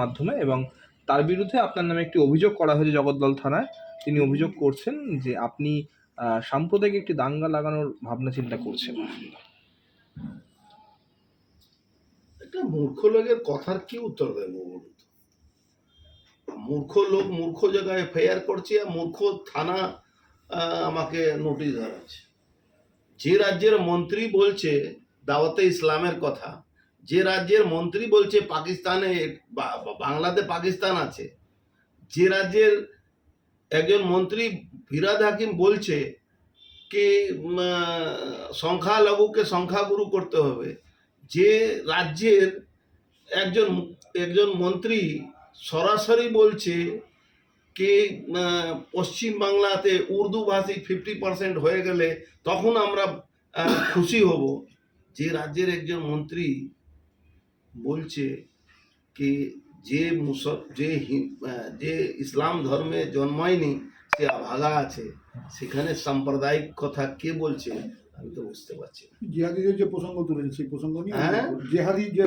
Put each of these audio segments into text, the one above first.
মাধ্যমে এবং তার বিরুদ্ধে আপনার নামে একটি অভিযোগ করা হয়েছে জগদ্দল থানায়। তিনি অভিযোগ করছেন যে আপনি সাম্প্রদায়িক একটি দাঙ্গা লাগানোর ভাবনা চিন্তা করছেন। একটা মূর্খ লোকের কথার কি উত্তর দেবো মূর্খ লোক মূর্খ জায়গায় ফেয়ার করছে আর মূর্খ থানা আমাকে নোটিশ ধরাচ্ছে। যে রাজ্যের মন্ত্রী বলছে দাওয়াতে ইসলামের কথা যে রাজ্যের মন্ত্রী বলছে পাকিস্তানে বাংলাতে পাকিস্তান আছে, যে রাজ্যের একজন মন্ত্রী ফিরাদ হাকিম বলছে কি সংখ্যালঘুকে সংখ্যাগুরু করতে হবে। যে রাজ্যের একজন একজন মন্ত্রী সরাসরি বলছে কি পশ্চিম বাংলাতে উর্দু ভাষী ফিফটি পার্সেন্ট হয়ে গেলে তখন আমরা খুশি হব। যে রাজ্যের একজন মন্ত্রী বলছে কি যে মুসল যে যে ইসলাম ধর্মে জন্মায়নি সে আভাগা আছে। সেখানে সাম্প্রদায়িক কথা কে বলছে আমি তো বুঝতে পারছি জিহাদিদের যে প্রসঙ্গ তুলেছেন সেই প্রসঙ্গ নিয়ে হ্যাঁ? জেহাদি যে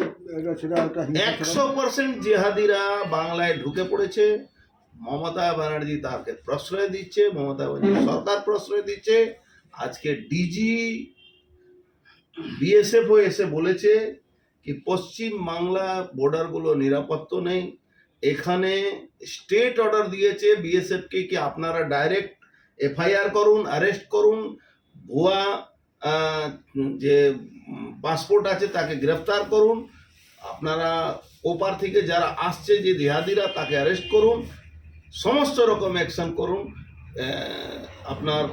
সেটা একটা একশো পার্সেন্ট জেহাদিরা বাংলায় ঢুকে পড়েছে। মমতা ব্যানার্জি তাকে প্রশ্রয় দিচ্ছে মমতা ব্যানার্জি সরকার প্রশ্রয় দিচ্ছে। আজকে ডিজি বিএসএফ এসে বলেছে কি পশ্চিম বাংলা বর্ডারগুলো নিরাপত্ত নেই? এখানে স্টেট অর্ডার দিয়েছে বিএসএফকে কি আপনারা ডাইরেক্ট এফআইআর করুন অ্যারেস্ট করুন। ভুয়া যে পাসপোর্ট আছে তাকে গ্রেফতার করুন। আপনারা ওপার থেকে যারা আসছে যে দেহাদিরা তাকে অ্যারেস্ট করুন। সমস্ত রকম অ্যাকশন করুন। আপনার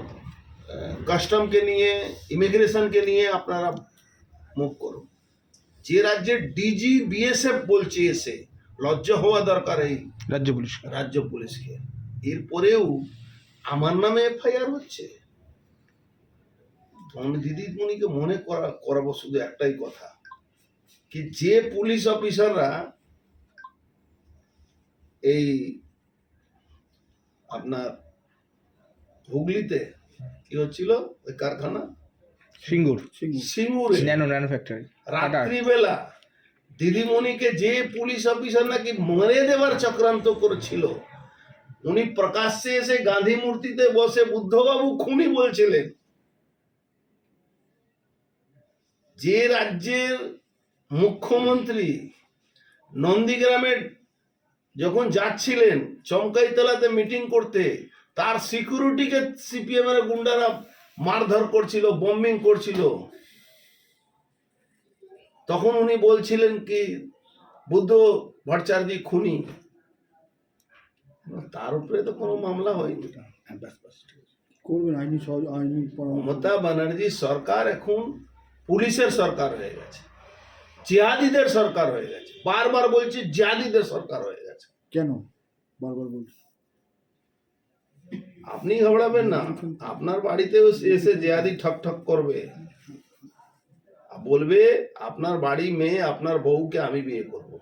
কাস্টমকে নিয়ে ইমিগ্রেশনকে নিয়ে আপনারা মুভ করুন। যে রাজ্যে ডিজি বিএসএফ বলছে এসে লজ্জা হওয়া দরকার এই রাজ্য পুলিশ রাজ্য পুলিশকে। এরপরেও আমার নামে এফআইআর হচ্ছে। আমি দিদিমণিকে মনে করা করাবো শুধু একটাই কথা কি যে পুলিশ অফিসাররা এই আপনার হুগলিতে কি হচ্ছিল? ওই কারখানা? সিঙ্গুর। সিঙ্গুরে। ন্যানো ন্যানো ফ্যাক্টরি রাত্রিবেলা দিদিমণিকে যে পুলিশ অফিসার নাকি মেরে দেওয়ার চক্রান্ত করেছিল উনি প্রকাশ্যে এসে গান্ধী মূর্তিতে বসে বুদ্ধবাবু খুনি বলছিলেন। যে রাজ্যের মুখ্যমন্ত্রী নন্দীগ্রামে যখন যাচ্ছিলেন চমকাইতলাতে মিটিং করতে তার সিকিউরিটিকে সিপিএম এর গুন্ডারা মারধর করছিল বম্বিং করছিল। তখন উনি বলছিলেন কি বুদ্ধ ভট্টাচার্য খুনি। তার উপরে তো কোনো মামলা হয়নি। করবেন আইনি সহজ আইনি মমতা ব্যানার্জি সরকার এখন পুলিশের সরকার হয়ে গেছে। জিহাদিদের সরকার হয়ে গেছে। বারবার বলছি জিহাদিদের সরকার হয়ে গেছে। কেন? বারবার বলছি। আপনি ঘবড়াবেন না। আপনার বাড়িতেও এসে জিহাদি ঠক ঠক করবে। বলবে, আপনার বাড়ি মেয়ে, আপনার বউকে আমি বিয়ে করব।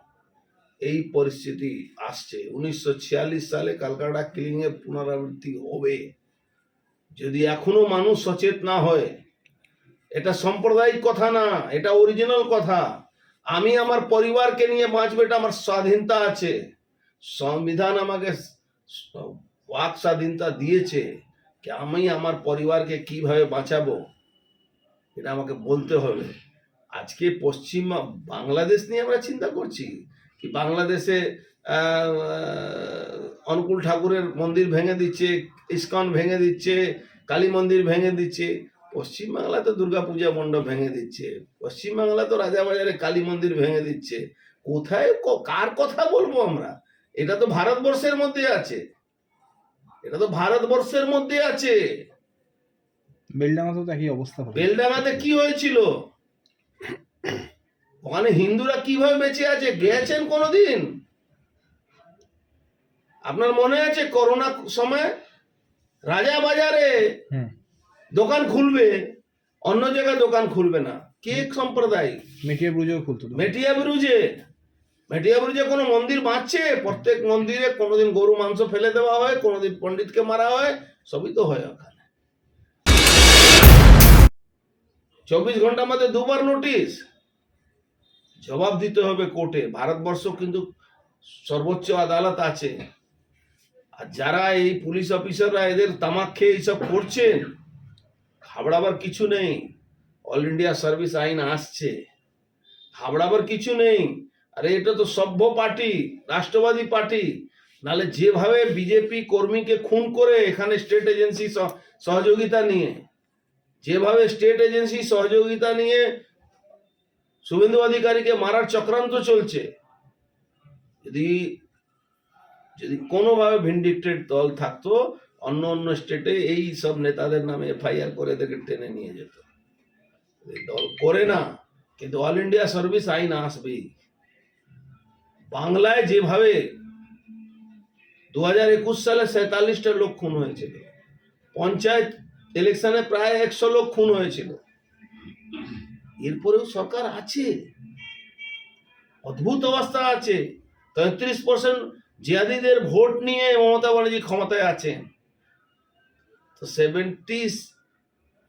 এই পরিস্থিতি আসছে। উনিশশো সালে কালকাটা কিলিং এর পুনরাবৃত্তি হবে। যদি এখনও মানুষ সচেত না হয়, এটা সাম্প্রদায়িক কথা না, এটা অরিজিনাল কথা। আমি আমার পরিবারকে নিয়ে বাঁচবো এটা আমার স্বাধীনতা আছে। সংবিধান আমাকে বাক স্বাধীনতা দিয়েছে কি আমি আমার পরিবারকে কীভাবে বাঁচাবো? এটা আমাকে বলতে হবে। আজকে পশ্চিম, বাংলাদেশ নিয়ে আমরা চিন্তা করছি। কি বাংলাদেশে অনুকূল ঠাকুরের মন্দির ভেঙে দিচ্ছে, ইস্কন ভেঙে দিচ্ছে, কালী মন্দির ভেঙে দিচ্ছে। পশ্চিমবাংলা তো দুর্গাপূজা মণ্ডপ ভেঙে দিচ্ছে। পশ্চিমবাংলা তো রাজাবাজারে কালী মন্দির ভেঙে দিচ্ছে। কোথায় কার কথা বলব আমরা? এটা তো ভারতবর্ষের মধ্যে আছে। এটা তো ভারতবর্ষের মধ্যে আছে। বেলডাঙাতেও তো একই অবস্থা বেলডাঙাতে কি হয়েছিল? ওখানে হিন্দুরা কীভাবে বেঁচে আছে? গেছেন কোনোদিন? আপনার মনে আছে করোনা সময়? রাজা বাজারে দোকান খুলবে অন্য জায়গায় দোকান খুলবে না। কে সম্প্রদায় মেটিয়া ব্রুজেও খুলতো মেটিয়া ব্রুজে। মেটিয়া ব্রুজে কোনো মন্দির বাঁচছে? প্রত্যেক মন্দিরে কোনোদিন গরু, মাংস ফেলে দেওয়া হয়, কোনোদিন পণ্ডিতকে মারা হয়, সবই তো হয় ওখানে। চব্বিশ ঘণ্টার মধ্যে দুবার নোটিশ। জবাব দিতে হবে কোর্টে। ভারতবর্ষ কিন্তু সর্বোচ্চ আদালত আছে। আর যারা এই পুলিশ অফিসাররা এদের তামাক খেয়ে এইসব করছেন, ঘাবড়াবার কিছু নেই। অল ইন্ডিয়া সার্ভিস আইন আসছে। ঘাবড়াবার কিছু নেই। আরে এটা তো সভ্য পার্টি, রাষ্ট্রবাদী পার্টি। নালে যেভাবে বিজেপি কর্মীকে খুন করে এখানে স্টেট এজেন্সি সহযোগিতা নিয়ে, যেভাবে স্টেট এজেন্সি সহযোগিতা নিয়ে শুভেন্দু অধিকারীকে মারার চক্রান্ত চলছে, যদি যদি কোনোভাবে ভিন্ডিক্টেড দল থাকতো, অন্য অন্য স্টেটে এই সব নেতাদের নামে এফআইআর করে এদেরকে টেনে নিয়ে যেত। দল করে না, কিন্তু অল ইন্ডিয়া সার্ভিস আইন আসবেই। বাংলায় যেভাবে দু হাজার একুশ সালে সেতাল্লিশটা লোক খুন হয়েছিল, পঞ্চায়েত ইলেকশনে প্রায় একশো লোক খুন হয়েছিল। এরপরেও সরকার আছে, অদ্ভুত অবস্থা আছে। তেত্রিশ পার্সেন্ট জিয়াদিদের ভোট নিয়ে মমতা ব্যানার্জি ক্ষমতায় আছেন। তো সেভেন্টি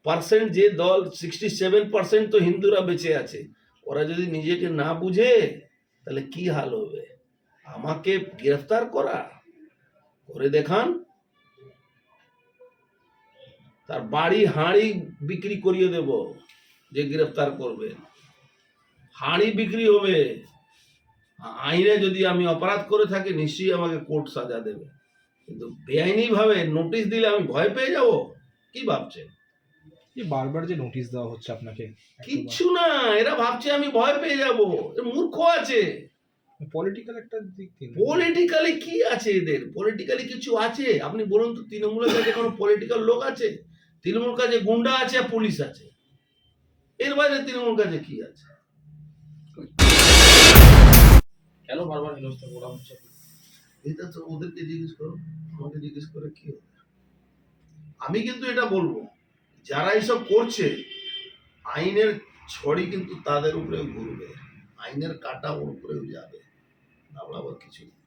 পার্সেন্ট যে দল, সিক্সটি সেভেন পার্সেন্ট তো হিন্দুরা বেঁচে আছে। ওরা যদি নিজেকে না বুঝে, তাহলে কি হাল হবে? আমাকে গ্রেফতার করা করে দেখান। তার বাড়ি হাঁড়ি বিক্রি করিয়ে দেব যে গ্রেফতার করবে। হাঁড়ি বিক্রি হবে। আইনে যদি আমি অপরাধ করে থাকি নিশ্চয়ই আমাকে কোর্ট সাজা দেবে। কিন্তু বেআইনি ভাবে নোটিশ দিলে আমি ভয় পেয়ে যাব? কি ভাবছেন? যে বারবার যে নোটিশ দেওয়া হচ্ছে আপনাকে কিচ্ছু না এরা ভাবছে আমি ভয় পেয়ে যাব। মূর্খ আছে। পলিটিক্যাল একটা দিক দিন পলিটিক্যালি কি আছে এদের? পলিটিক্যালি কিছু আছে? আপনি বলুন তো তৃণমূলের কাছে কোনো পলিটিক্যাল লোক আছে? তৃণমূল কাছে গুন্ডা আছে আর পুলিশ আছে। এর বাইরে তৃণমূল কাছে কি আছে? কেন বারবার হেনস্থা করা হচ্ছে? এটা তো ওদেরকে জিজ্ঞেস করো আমাকে জিজ্ঞেস করে কি হবে? আমি কিন্তু এটা বলব যারা এইসব করছে আইনের ছড়ি কিন্তু তাদের উপরেও ঘুরবে। আইনের কাটা ওর উপরেও যাবে। আমরা আবার কিছু।